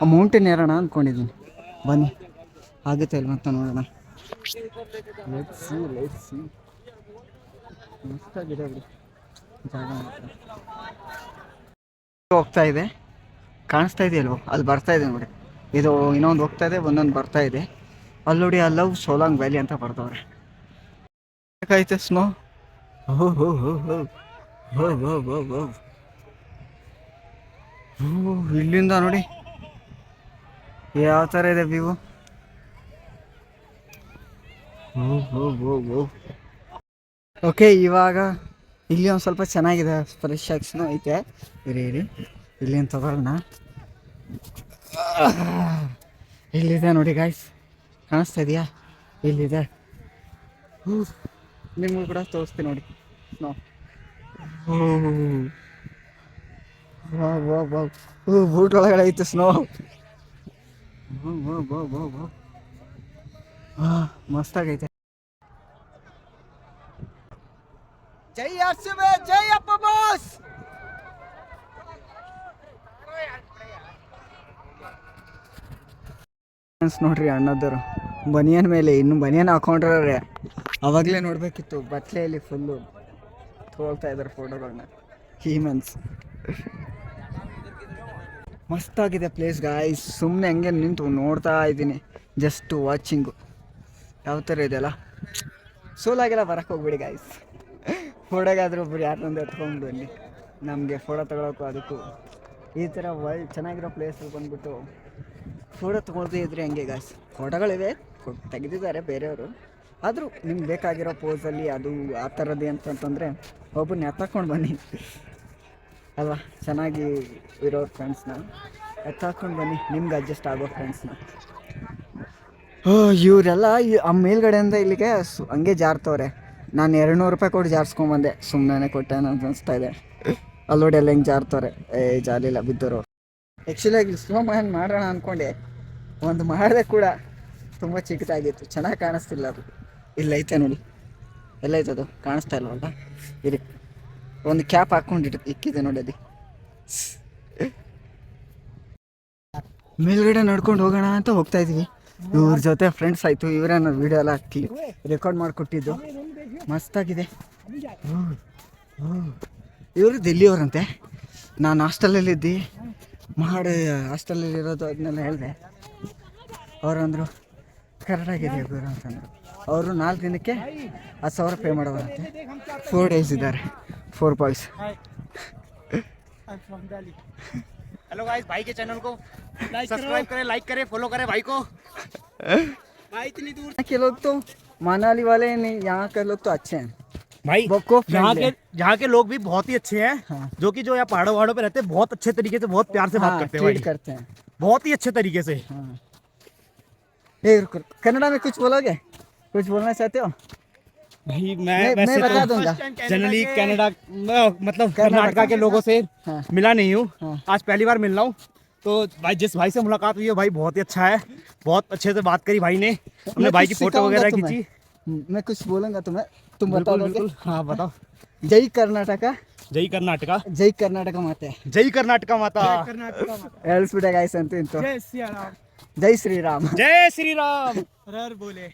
ಆ ಮೌಂಟೇನ್ ಏರೋಣ ಅಂದ್ಕೊಂಡಿದ್ದೀನಿ ಬನ್ನಿ. ಆಗುತ್ತೆ ಇಲ್ಲ ಅಂತ ನೋಡೋಣ. ಮಸ್ತಾಗಿದೆ ಹೋಗ್ತಾ ಇದೆ. ಕಾಣಿಸ್ತಾ ಇದೆಯಲ್ವ ಅಲ್ಲಿ ಬರ್ತಾ ಇದೆ ನೋಡಿ. ಇದು ಇನ್ನೊಂದು ಹೋಗ್ತಾ ಇದೆ, ಒಂದೊಂದು ಬರ್ತಾ ಇದೆ. ಅಲ್ಲಿ ನೋಡಿ ಅಲ್ಲಿ ಲವ್ ಸೋಲಾಂಗ್ ವ್ಯಾಲಿ ಅಂತ ಬರ್ತವ್ರೆ. ಆಯ್ತು ಸ್ನೋ? ಹೋ ಹೋ. ಹೋ ಹೋ ಹೋ ಹೋ. ಹೋ, ಇಲ್ಲಿಂದ ನೋಡಿ. ಯಾವ ಥರ ಇದೆ ವ್ಯೂ ಓಕೆ ಇವಾಗ ಇಲ್ಲಿ ಒಂದು ಸ್ವಲ್ಪ ಚೆನ್ನಾಗಿದೆ ಫ್ರೆಶ್ ಆಕ್ಷನು ಐತೆ. ಇರಿ ಇರಿ. ಇಲ್ಲಿಂದ ತಗೊಳ್ಳೋಣ ಇಲ್ಲಿದೆ ನೋಡಿ ಗಾಯ್ಸ್ ಕಾಣಿಸ್ತಾ ಇದೆಯಾ? ಇಲ್ಲಿದೆ. ನಿಮಗೂ ಕೂಡ ತೋರಿಸ್ತೀನಿ ನೋಡಿ. ನೋ. ಬೂಟ್ ಒಳಗಡೆ ಐತೆ ಸ್ನೋ ಮಸ್ತಾಗೈತೆ. ಜೈ ಆರ್ಸಿಬಿ ಜೈ ಅಪ್ಪ ಬಾಸ್! ನೋಡ್ರಿ ಅಣ್ಣದರು. ಬನಿಯನ್ ಮೇಲೆ ಇನ್ನು ಬನಿಯನ್ ಹಾಕೊಂಡ್ರೆ ಅವಾಗಲೇ ನೋಡಬೇಕಿತ್ತು ಬಟ್ಲೆಯಲ್ಲಿ ಫುಲ್ಲು ತೋಳ್ತಾ ಇದ್ದಾರೆ ಫೋಟೋಗಳನ್ನ ಹೀಮನ್ಸ್ ಮಸ್ತಾಗಿದೆ ಪ್ಲೇಸ್ ಗಾಯ್ಸ್ ಸುಮ್ಮನೆ ಹಂಗೆ ನಿಂತು ನೋಡ್ತಾ ಇದ್ದೀನಿ. ಜಸ್ಟ್ ವಾಚಿಂಗು ಯಾವ ಥರ ಇದೆಯಲ್ಲ ಸೋಲಾಗೆಲ್ಲ ಬರಕ್ಕೆ ಹೋಗ್ಬಿಡಿ ಗಾಯ್ಸ್ ಫೋಟೋಗಾದ್ರೂ ಒಬ್ರು ಯಾರನ್ನೊಂದು ಎತ್ಕೊಂಡು ಬನ್ನಿ. ನಮಗೆ ಫೋಟೋ ತೊಗೊಳಕ್ಕೂ ಅದಕ್ಕೂ. ಈ ಥರ ವರ್ಲ್ಡ್ ಚೆನ್ನಾಗಿರೋ ಪ್ಲೇಸಲ್ಲಿ ಬಂದ್ಬಿಟ್ಟು ಫೋಟೋ ತೊಗೊಳ್ದೇ ಇದ್ರೆ ಹಂಗೆ ಗಾಯ್ಸ್ ಫೋಟೋಗಳಿವೆ ತೆಗೆದಿದ್ದಾರೆ ಬೇರೆಯವರು. ಆದರೂ ನಿಮ್ಗೆ ಬೇಕಾಗಿರೋ ಪೋಸಲ್ಲಿ ಅದು ಆ ಥರದ್ದು ಅಂತಂತಂದರೆ ಒಬ್ಬನ ಎತ್ತಕೊಂಡು ಬನ್ನಿ. ಅಲ್ವಾ? ಚೆನ್ನಾಗಿ ಇರೋ ಫ್ರೆಂಡ್ಸ್ನ ಎತ್ತಾಕೊಂಡು ಬನ್ನಿ. ನಿಮ್ಗೆ ಅಡ್ಜಸ್ಟ್ ಆಗೋ ಫ್ರೆಂಡ್ಸ್ನ ಇವರೆಲ್ಲ ಆ ಮೇಲ್ಗಡೆಯಿಂದ ಇಲ್ಲಿಗೆ ಸು- ಹಂಗೆ ಜಾರ್ತವ್ರೆ. ನಾನು ಎರಡು ನೂರು ರೂಪಾಯಿ ಕೊಟ್ಟು ಜಾರ್ಸ್ಕೊಂಬಂದೆ ಸುಮ್ಮನೆ ಕೊಟ್ಟೆ ಅಂತ ಅನಿಸ್ತಾ ಇದೆ. ಅಲ್ಲೋಡಿ ಎಲ್ಲ ಹೆಂಗೆ ಜಾರ್ತವ್ರೆ? ಏ, ಜಾಲಿಲ್ಲ ಬಿದ್ದವರು ಆ್ಯಕ್ಚುಲಾಗಿ ಸ್ಲೋ ಮ್ಯಾನ್ ಮಾಡೋಣ ಅಂದ್ಕೊಂಡೆ ಒಂದು ಮಾಡಿದೆ ಕೂಡ ತುಂಬ ಚಿಕ್ಕದಾಗಿತ್ತು. ಚೆನ್ನಾಗಿ ಕಾಣಿಸ್ತಿಲ್ಲ ಅದು. ಇಲ್ಲೈತೆ ನೋಡಿ. ಎಲ್ಲೈತೆ ಅದು. ಕಾಣಿಸ್ತಾ ಇಲ್ಲವಲ್ಲ ಇರಿ. ಒಂದು ಕ್ಯಾಪ್ ಹಾಕೊಂಡಿಟ್ ಇಕ್ಕಿದೆ ನೋಡಿ ಅದು ಮೇಲ್ಗಡೆ ನಡ್ಕೊಂಡು ಹೋಗೋಣ ಅಂತ ಹೋಗ್ತಾ ಇದೀವಿ ಇವ್ರ ಜೊತೆ ಫ್ರೆಂಡ್ಸ್ ಆಯ್ತು. ಇವರೇ ನಾನು ವಿಡಿಯೋ ಎಲ್ಲ ಹಾಕಿ ರೆಕಾರ್ಡ್ ಮಾಡಿಕೊಟ್ಟಿದ್ದು. ಮಸ್ತಾಗಿದೆ. ಇವರು ದಿಲ್ಲಿಯವರಂತೆ. ನಾನು ಹಾಸ್ಟೆಲಲ್ಲಿದ್ದಿ. ಮಾಡಿ ಹಾಸ್ಟೆಲಲ್ಲಿ ಇರೋದು ಅದನ್ನೆಲ್ಲ ಹೇಳಿದೆ. ಅವರಂದರು ಕರೆಕ್ಟಾಗಿದೆ ಇವರು ಅಂತಂದರು. ಅವರು ನಾಲ್ಕು ದಿನಕ್ಕೆ ಹತ್ತು ಸಾವಿರ ಪೇ ಮಾಡೋರಂತೆ. ಫೋರ್ ಡೇಸ್ ಇದ್ದಾರೆ. फोर पॉइंट हेलो गाइस भाई के चैनल को सब्सक्राइब करें। लाइक करें फॉलो करें भाई को। भाई इतनी दूर के लोग तो मनाली वाले नहीं यहाँ के लोग तो अच्छे हैं। भाई यहाँ के यहाँ के लोग भी बहुत ही अच्छे हैं हाँ। जो कि जो यहाँ पहाड़ों वहाड़ों पे रहते हैं बहुत अच्छे तरीके से बहुत प्यार से हाँ, बात करते हैं भाई। करते हैं। बहुत ही अच्छे तरीके से। हाँ। कनाडा में कुछ बोलोगे? कुछ बोलना चाहते हो? भाई मैं मैं, मैं तो बता दूँगा। जनरली कनाडा मतलब कर्नाटका के लोगों से हाँ। मिला नहीं हूँ। हाँ। आज पहली बार मिल रहा हूँ। तो भाई जिस भाई से मुलाकात हुई है भाई बहुत ही अच्छा है। बहुत अच्छे से बात करी भाई ने। हमने भाई की फ़ोटो वगैरह खींची। मैं कुछ बोलूँगा तुम्हें। तुम बताओ बिल्कुल हाँ बताओ। जय कर्नाटका। जय कर्नाटका। जय कर्नाटका माता। जय कर्नाटका माता। जय श्री राम जय श्री राम बोले। ಶ್ರೀರಾಮ್ ಬೋಲೆ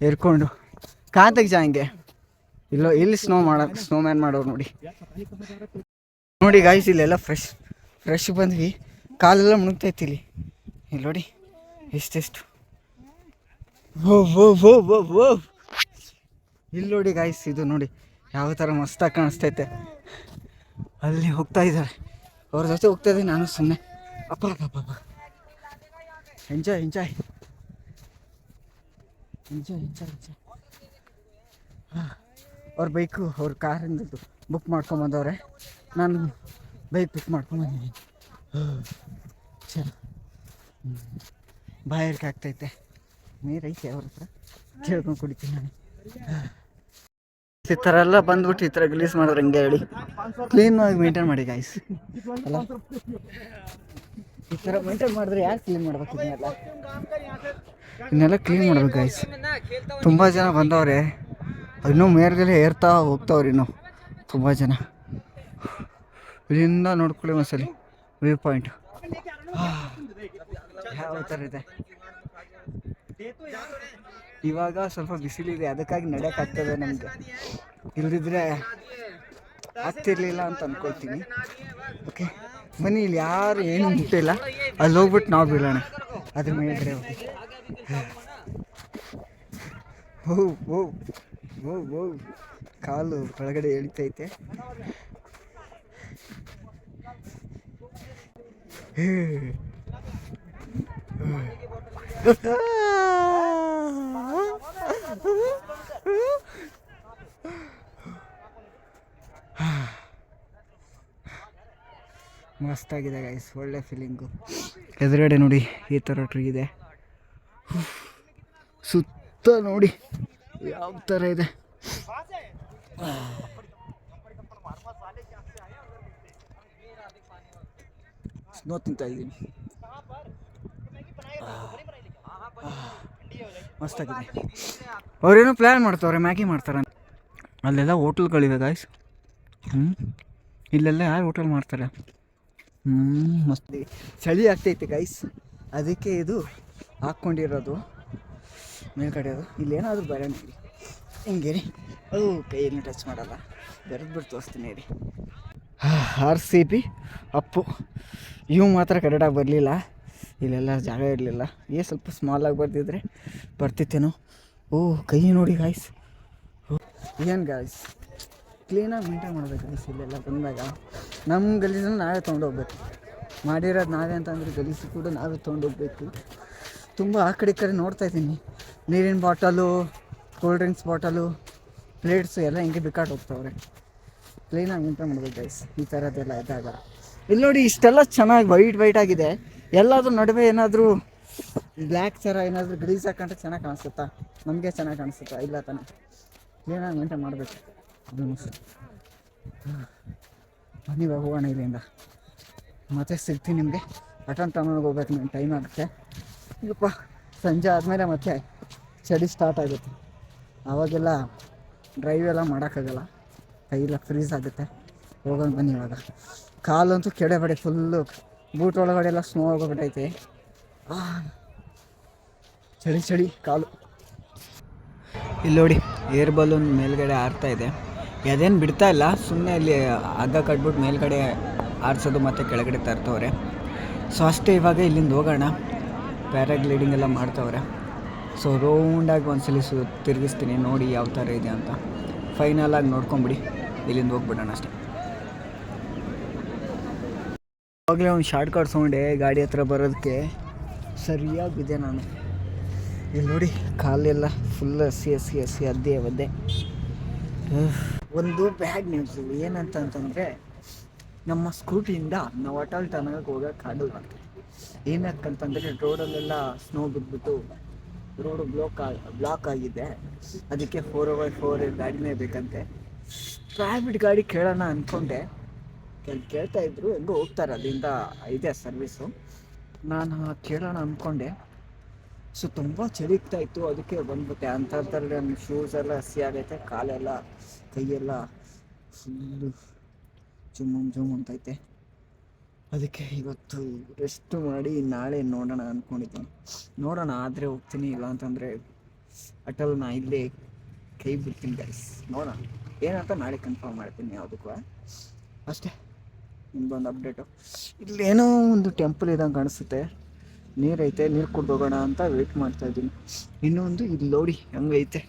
ಎರ್ಕೊಂಡು ಕಾಂತಕ್ಕೆ ಜಾಂಗೆ ಇಲ್ಲೋ, ಇಲ್ಲಿ ಸ್ನೋ ಮಾಡ ಸ್ನೋ ಮ್ಯಾನ್ ಮಾಡೋರು ನೋಡಿ. ನೋಡಿ ಗಾಯ್ಸ್ ಇಲ್ಲೆಲ್ಲ ಫ್ರೆಶ್ ಫ್ರೆಶ್ ಬಂದ್ವಿ. ಕಾಲೆಲ್ಲ ಮುಳುಗ್ತೈತಿ ಇಲ್ಲಿ. ಇಲ್ಲಿ ನೋಡಿ ಎಷ್ಟೆಷ್ಟು ಓ ಓ ಓ ಓ ಓ ಇಲ್ಲಿ ನೋಡಿ ಗಾಯ್ಸ್ ಇದು ನೋಡಿ, ಯಾವ ಥರ ಮಸ್ತಾಗಿ ಕಾಣಿಸ್ತೈತೆ. ಅಲ್ಲಿ ಹೋಗ್ತಾ ಇದ್ದಾರೆ. ಅವ್ರ ಜೊತೆ ಹೋಗ್ತಾ ಇದ್ದೀನಿ ನಾನು ಸುಮ್ಮನೆ ಅಪ್ಪ ಅಪ್ಪ ಎಂಜಾಯ್ ಎಂಜಾಯ್ ಎಂಜಾಯ್ ನಿಜ ನಿಜ. ಎಂಜಾಯ್ ಅವ್ರ ಬೈಕು, ಅವ್ರ ಕಾರಿಂದದ್ದು ಬುಕ್ ಮಾಡ್ಕೊಂಬಂದವ್ರೆ ನಾನು ಬೈಕ್ ಬುಕ್ ಮಾಡ್ಕೊಂಬಂದಿದ್ದೀನಿ ಚಲೋ ಬಾಯರ್ಕೆ ಆಗ್ತೈತೆ. ನೀರೈತೆ ಅವ್ರ ಹತ್ರ? ಕೇಳ್ಕೊಂಡು ಕುಡಿತೀನಿ ನಾನು. ಈ ಥರ ಎಲ್ಲ ಬಂದ್ಬಿಟ್ಟು ಈ ಥರ ಗಲೀಸ್ ಮಾಡಿದ್ರೆ ಹಂಗೆ ಹೇಳಿ. ಕ್ಲೀನಾಗಿ ಮೇಂಟೈನ್ ಮಾಡಿ ಗಾಯ್ಸ್ ಅಲ್ಲ? ಈ ಥರ ಮೇಂಟೈನ್ ಮಾಡಿದ್ರೆ ಯಾರು ಕ್ಲೀನ್ ಮಾಡ್ಬೇಕು ಇದನ್ನೆಲ್ಲ? ಇನ್ನೆಲ್ಲ ಕ್ಲೀನ್ ಮಾಡ್ಬೇಕು ಗೈಸ್ ತುಂಬ ಜನ ಬಂದವ್ರೆ. ಇನ್ನೂ ಮೇಲ್ಗಡೆ ಏರ್ತಾ ಹೋಗ್ತಾವ್ರಿ ಇನ್ನೂ. ತುಂಬ ಜನ. ಇಲ್ಲಿಂದ ನೋಡ್ಕೊಳ್ಳಿ ಒಂದ್ಸಲಿ. View point. ಯಾವ ಥರ ಇದೆ? ಇವಾಗ ಸ್ವಲ್ಪ ಬಿಸಿಲಿದೆ. ಅದಕ್ಕಾಗಿ ನಡೆಯೋಕ್ಕಾಗ್ತದೆ ನಮಗೆ. ಇಲ್ಲದಿದ್ರೆ ಆಗ್ತಿರ್ಲಿಲ್ಲ ಅಂತ ಅನ್ಕೊಳ್ತೀನಿ. ಓಕೆ ಬನ್ನಿ, ಇಲ್ಲಿ ಯಾರು ಏನು ಮುಟ್ಟಿಲ್ಲ. ಅಲ್ಲಿ ಹೋಗ್ಬಿಟ್ಟು ನಾವು ಬೀಳೋಣ. ಅದ್ರ ಮೇಲ್ಗಡೆ ಹೋಗಿ. ಓ ಕಾಲು ಒಳಗಡೆ ಎಳಿತೈತೆ. ಮಸ್ತಾಗಿದೆ ಗೈಸ್ ಒಳ್ಳೆ ಫೀಲಿಂಗು ಎದುರುಗಡೆ ನೋಡಿ ಈ ಥರ ಟ್ರೀ ಇದೆ. ಸುತ್ತ ನೋಡಿ ಯಾವ ಥರ ಇದೆ. ಸ್ನೋ ತಿಂತ ಇದ್ದೀನಿ. ಮಸ್ತಾಗಿದೆ ಅವ್ರೇನೋ ಪ್ಲ್ಯಾನ್ ಮಾಡ್ತಾವ್ರೆ ಮ್ಯಾಗಿ ಮಾಡ್ತಾರೆ ಅಲ್ಲೆಲ್ಲ ಹೋಟ್ಲ್ಗಳಿವೆ ಗಾಯ್ಸ್ ಹ್ಞೂ ಇಲ್ಲೆಲ್ಲ ಯಾರು ಹೋಟೆಲ್ ಮಾಡ್ತಾರೆ? ಹ್ಞೂ ಮಸ್ತ್. ಚಳಿ ಆಗ್ತೈತೆ ಗೈಸ್ ಅದಕ್ಕೆ ಇದು ಹಾಕ್ಕೊಂಡಿರೋದು ಮೇಲ್ಗಡೆ ಅದು. ಇಲ್ಲೇನಾದರೂ ಬರೋಣ ರೀ ಹಿಂಗೆ ರೀ. ಓ ಕೈಯಲ್ಲಿ ಟಚ್ ಮಾಡಲ್ಲ. ಬೆರೆದು ಬಿಟ್ಟು ತೋರಿಸ್ತೀನಿ ರೀ ಆರ್ ಸಿ ಪಿ, ಅಪ್ಪು. ಇವು ಮಾತ್ರ ಕರೆಕ್ಟಾಗಿ ಬರಲಿಲ್ಲ. ಇಲ್ಲೆಲ್ಲ ಜಾಗ ಇರಲಿಲ್ಲ. ಏ, ಸ್ವಲ್ಪ ಸ್ಮಾಲಾಗಿ ಬರ್ತಿದ್ರೆ ಬರ್ತಿತ್ತೇನೋ. ಓ, ಕೈ ನೋಡಿ ಗಾಯ್ಸ್ ಏನು ಗಾಯ್ಸ್ ಕ್ಲೀನಾಗಿ ಮೇಂಟೈನ್ ಮಾಡ್ಬೇಕು ಗಾಯ್ಸ್ ಇಲ್ಲೆಲ್ಲ ಬಂದಾಗ. ನಮ್ಮ ಗಲೀಜನ್ನು ನಾವೇ ತೊಗೊಂಡೋಗ್ಬೇಕು ಮಾಡಿರೋದು ನಾವೇ ಅಂತಂದರೆ ಗಲೀಜು ಕೂಡ ನಾವೇ ತೊಗೊಂಡೋಗ್ಬೇಕು ತುಂಬ ಆ ಕಡೆ ಕಡೆ ನೋಡ್ತಾ ಇದ್ದೀನಿ. ನೀರಿನ bottle cool drinks bottle plates ಎಲ್ಲ ಹಿಂಗೆ ಬಿಕ್ಕಾಟ್ ಹೋಗ್ತಾವ್ರೆ. ಕ್ಲೀನಾಗಿ ಮೇಂಟೈನ್ ಮಾಡ್ಬೇಕು ಗೈಸ್ ಈ ಥರದ್ದೆಲ್ಲ ಇದ್ದಾಗ. ಇಲ್ಲಿ ನೋಡಿ ಇಷ್ಟೆಲ್ಲ ಚೆನ್ನಾಗಿ ವೈಟ್ ವೈಟ್ ಆಗಿದೆ. ಎಲ್ಲಾದ್ರೂ ನಡುವೆ ಏನಾದರೂ ಬ್ಲ್ಯಾಕ್ ಥರ ಏನಾದರೂ ಗ್ರೀಸ್ ಹಾಕೊಂಡ್ರೆ ಚೆನ್ನಾಗಿ ಕಾಣಿಸುತ್ತಾ? ನಮಗೆ ಚೆನ್ನಾಗಿ ಕಾಣಿಸುತ್ತಾ? ಇಲ್ಲ ತಾನೆ. ಕ್ಲೀನಾಗಿ ಮೇಂಟೈನ್ ಮಾಡಬೇಕು. ಅದನ್ನು ಬನ್ನಿ ಹೋಗೋಣ ಇಲ್ಲಿಂದ. ಮತ್ತೆ ಸಿಗ್ತೀನಿ ನಿಮಗೆ. ಅಟನ್ ಟೌನಿಗೆ ಹೋಗ್ಬೇಕು ನನ್ನ ಟೈಮ್ ಆಗುತ್ತೆ. ಈಗಪ್ಪ ಸಂಜೆ ಆದಮೇಲೆ ಮತ್ತೆ ಚಳಿ ಸ್ಟಾರ್ಟ್ ಆಗುತ್ತೆ. ಆವಾಗೆಲ್ಲ ಡ್ರೈವ್ ಎಲ್ಲ ಮಾಡೋಕ್ಕಾಗಲ್ಲ. ಕೈಯೆಲ್ಲ ಫ್ರೀಸ್ ಆಗುತ್ತೆ. ಹೋಗೋಣ ಬನ್ನಿ ಇವಾಗ. ಕಾಲಂತೂ ಕೆಡೆಬಡೆ ಫುಲ್ಲು ಬೂಟ್ ಒಳಗಡೆ ಎಲ್ಲ ಸ್ನೋ ಆಗೋಗ್ಬಿಟ್ಟೈತೆ ಚಳಿ ಚಳಿ, ಕಾಲು. ಇಲ್ಲಿ ನೋಡಿ ಏರ್ ಬಲೂನ್ ಮೇಲ್ಗಡೆ ಆರ್ತಾ ಇದೆ. ಅದೇನು ಬಿಡ್ತಾ ಇಲ್ಲ ಸುಮ್ಮನೆ ಅಲ್ಲಿ ಹಗ್ಗ ಕಟ್ಬಿಟ್ಟು ಮೇಲ್ಗಡೆ ಆರಿಸೋದು ಮತ್ತು ಕೆಳಗಡೆ ತರ್ತವ್ರೆ. ಸೊ ಅಷ್ಟೇ ಇವಾಗ ಇಲ್ಲಿಂದ ಹೋಗೋಣ. ಪ್ಯಾರಾಗ್ಲೈಡಿಂಗ್ ಎಲ್ಲ ಮಾಡ್ತವ್ರೆ. ಸೊ ರೌಂಡಾಗಿ ಒಂದ್ಸಲಿ ಸು, ತಿರುಗಿಸ್ತೀನಿ. ನೋಡಿ ಯಾವ ಥರ ಇದೆ ಅಂತ. ಫೈನಲ್ ಆಗಿ ನೋಡ್ಕೊಂಬಿಡಿ. ಇಲ್ಲಿಂದ ಹೋಗ್ಬಿಡೋಣ ಅಷ್ಟೇ. ಆವಾಗಲೇ ಒಂದು ಶಾರ್ಟ್ ಕಟ್ ತೊಗೊಂಡೆ ಗಾಡಿ ಹತ್ರ ಬರೋದಕ್ಕೆ ಸರಿಯಾಗಿ ಬಿದ್ದೆ ನಾನು. ಇಲ್ಲಿ ನೋಡಿ, ಕಾಲೆಲ್ಲ ಫುಲ್ ಹಸಿ ಹಸಿ ಹಸಿ ಅದ್ದೇ ಒದ್ದೆ ಒಂದು ಬ್ಯಾಗ್ ನ್ಯೂಸ್ ಏನಂತಂತಂದರೆ, ನಮ್ಮ ಸ್ಕೂಟಿಯಿಂದ ನಾವು ಅಟಲ್ ಟನಗೆ ಹೋಗೋಕ್ಕಾಗಲ್ಲ ಏನಕ್ಕಂತಂದರೆ ರೋಡಲ್ಲೆಲ್ಲ ಸ್ನೋ ಬಿದ್ದುಬಿಟ್ಟು ರೋಡು ಬ್ಲಾಕ್ ಬ್ಲಾಕ್ ಆಗಿದೆ. ಅದಕ್ಕೆ ಫೋರ್ ಓವರ್ ಫೋರ್ ಗಾಡಿನೇ ಬೇಕಂತೆ. ಪ್ರೈವೇಟ್ ಗಾಡಿ ಕೇಳೋಣ ಅಂದ್ಕೊಂಡೆ ಕೇಳ್ತಾ ಇದ್ರು, ಹೆಂಗೋ ಹೋಗ್ತಾರೆ ಅಲ್ಲಿಂದ, ಇದೆ ಸರ್ವಿಸು ನಾನು ಕೇಳೋಣ ಅಂದ್ಕೊಂಡೆ ಸೊ ತುಂಬ ಚಳಿಗ್ತಾ ಇತ್ತು. ಅದಕ್ಕೆ ಬಂದ್ಬಿಟ್ಟೆ. ಅಂಥದ್ರಲ್ಲಿ ನನ್ನ ಶೂಸ್ ಎಲ್ಲ ಹಸಿ ಆಗೈತೆ, ಕಾಲೆಲ್ಲ, ಕೈಯೆಲ್ಲ ಫುಲ್ಲು ಜುಮ್ ಜುಮ್ ಅಂತೈತೆ ಅದಕ್ಕೆ ಇವತ್ತು ರೆಸ್ಟ್ ಮಾಡಿ ನಾಳೆ ನೋಡೋಣ ಅಂದ್ಕೊಂಡಿದ್ದೀನಿ ನೋಡೋಣ, ಆದರೆ ಹೋಗ್ತೀನಿ, ಇಲ್ಲ ಅಂತಂದರೆ ಅಟಲ್ ನಾ ಇಲ್ಲೇ ಕೈ ಬಿಡ್ತೀನಿ ಗೈಸ್ ನೋಡೋಣ. ಏನಂತ ನಾಳೆ ಕನ್ಫರ್ಮ್ ಮಾಡ್ತೀನಿ ಯಾವುದಕ್ಕೂ ಅಷ್ಟೇ. ನಿಮ್ದೊಂದು ಅಪ್ಡೇಟು ಇಲ್ಲೇನೋ ಒಂದು ಟೆಂಪಲ್ ಇದ್ದಂಗೆ ಕಾಣಿಸುತ್ತೆ. ನೀರೈತೆ ನೀರು ಕೊಟ್ಟು ಹೋಗೋಣ ಅಂತ ವೆಯ್ಟ್ ಮಾಡ್ತಾ ಇದ್ದೀನಿ. ಇನ್ನೊಂದು ಇಲ್ಲಿ ನೋಡಿ ಹೆಂಗೈತೆ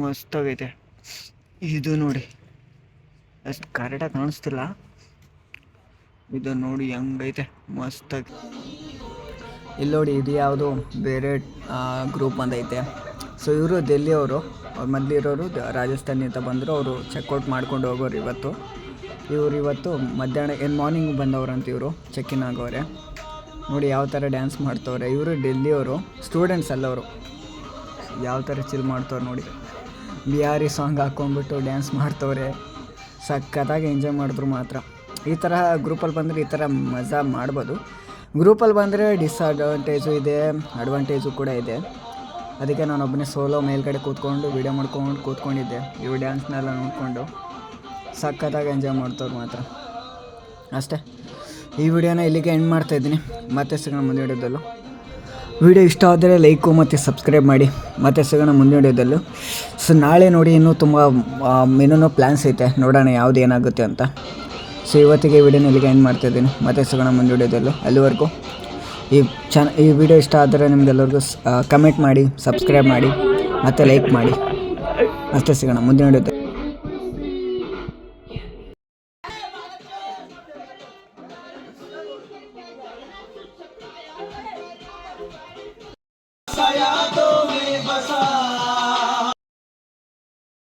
ಮಸ್ತಾಗೈತೆ ಇದು ನೋಡಿ. ಅಷ್ಟು ಕರೆಕ್ಟಾಗಿ ಕಾಣಿಸ್ತಿಲ್ಲ. ಇದು ನೋಡಿ ಹೆಂಗೈತೆ, ಮಸ್ತಾಗಿ. ಇಲ್ಲಿ ನೋಡಿ ಇದು ಯಾವುದು ಬೇರೆ ಗ್ರೂಪ್ ಬಂದೈತೆ ಸೊ ಇವರು ಡೆಲ್ಲಿಯವರು ಅವ್ರು. ಮೊದಲಿರೋರು ರಾಜಸ್ಥಾನಿ ಅಂತ ಬಂದರು. ಅವರು ಚೆಕ್ಔಟ್ ಮಾಡ್ಕೊಂಡು ಹೋಗೋರು ಇವತ್ತು. ಇವರು ಇವತ್ತು ಮಧ್ಯಾಹ್ನ, ಏನು ಮಾರ್ನಿಂಗ್ ಬಂದವ್ರಂತ ಇವರು ಚೆಕ್-ಇನ್ ಆಗೋರೆ. ನೋಡಿ ಯಾವ ಥರ ಡ್ಯಾನ್ಸ್ ಮಾಡ್ತವ್ರೆ. ಇವರು ಡೆಲ್ಲಿಯವರು ಸ್ಟೂಡೆಂಟ್ಸ್ ಅಲ್ಲವರು ಯಾವ ಥರ ಚಿಲ್ ಮಾಡ್ತವ್ರೆ ನೋಡಿ. ಬಿಹಾರಿ ಸಾಂಗ್ ಹಾಕ್ಕೊಂಡ್ಬಿಟ್ಟು ಡ್ಯಾನ್ಸ್ ಮಾಡ್ತವ್ರೆ. ಸಖತ್ತಾಗಿ ಎಂಜಾಯ್ ಮಾಡಿದ್ರು ಮಾತ್ರ. ಈ ಥರ ಗ್ರೂಪಲ್ಲಿ ಬಂದರೆ ಈ ಥರ ಮಜಾ ಮಾಡ್ಬೋದು. ಗ್ರೂಪಲ್ಲಿ ಬಂದರೆ ಡಿಸ್ಅಡ್ವಾಂಟೇಜು ಇದೆ ಅಡ್ವಾಂಟೇಜು ಕೂಡ ಇದೆ. ಅದಕ್ಕೆ ನಾನು ಒಬ್ಬನೇ ಸೋಲೋ ಮೇಲ್ಗಡೆ ಕೂತ್ಕೊಂಡು ವೀಡಿಯೋ ಮಾಡ್ಕೊಂಡು ಕೂತ್ಕೊಂಡಿದ್ದೆ. ಇವ್ರ ಡ್ಯಾನ್ಸ್ನೆಲ್ಲ ನೋಡಿಕೊಂಡು ಸಖತ್ತಾಗಿ ಎಂಜಾಯ್ ಮಾಡ್ತವ್ರು ಮಾತ್ರ. ಅಷ್ಟೇ. ಈ ವಿಡಿಯೋನ ಇಲ್ಲಿಗೆ ಎಂಡ್ ಮಾಡ್ತಾ ಇದ್ದೀನಿ. ಮತ್ತೆ ಸಿಗೋಣ ಮುಂದೆ ಹಿಡಿಯೋದಲ್ಲೂ ವಿಡಿಯೋ ಇಷ್ಟ ಆದರೆ ಲೈಕು ಮತ್ತು ಸಬ್ಸ್ಕ್ರೈಬ್ ಮಾಡಿ. ಮತ್ತೆ ಸಿಗೋಣ ಮುಂದೆ ವಿಡಿಯೋದಲ್ಲೂ. ಸೊ ನಾಳೆ ನೋಡಿ ಇನ್ನೂ ತುಂಬ ಇನ್ನೂ ಪ್ಲ್ಯಾನ್ಸ್ ಐತೆ. ನೋಡೋಣ ಯಾವ್ದು ಏನಾಗುತ್ತೆ ಅಂತ. ಸೊ ಇವತ್ತಿಗೆ ವಿಡಿಯೋನ ಇಲ್ಲಿಗೆ ಎಂಡ್ ಮಾಡ್ತಾ ಇದ್ದೀನಿ. ಮತ್ತೆ ಸಿಗೋಣ ಮುಂದೆ ಅಲ್ಲಿವರೆಗೂ ಈ ಚನ್ ಈ ವಿಡಿಯೋ ಇಷ್ಟ ಆದರೆ ನಿಮ್ಗೆಲ್ಲರಿಗೂ ಕಮೆಂಟ್ ಮಾಡಿ ಸಬ್ಸ್ಕ್ರೈಬ್ ಮಾಡಿ, ಮತ್ತು ಲೈಕ್ ಮಾಡಿ. ಅಷ್ಟೇ ಸಿಗೋಣ ಮುಂದಿನ ವಿಡಿಯೋದಲ್ಲಿ.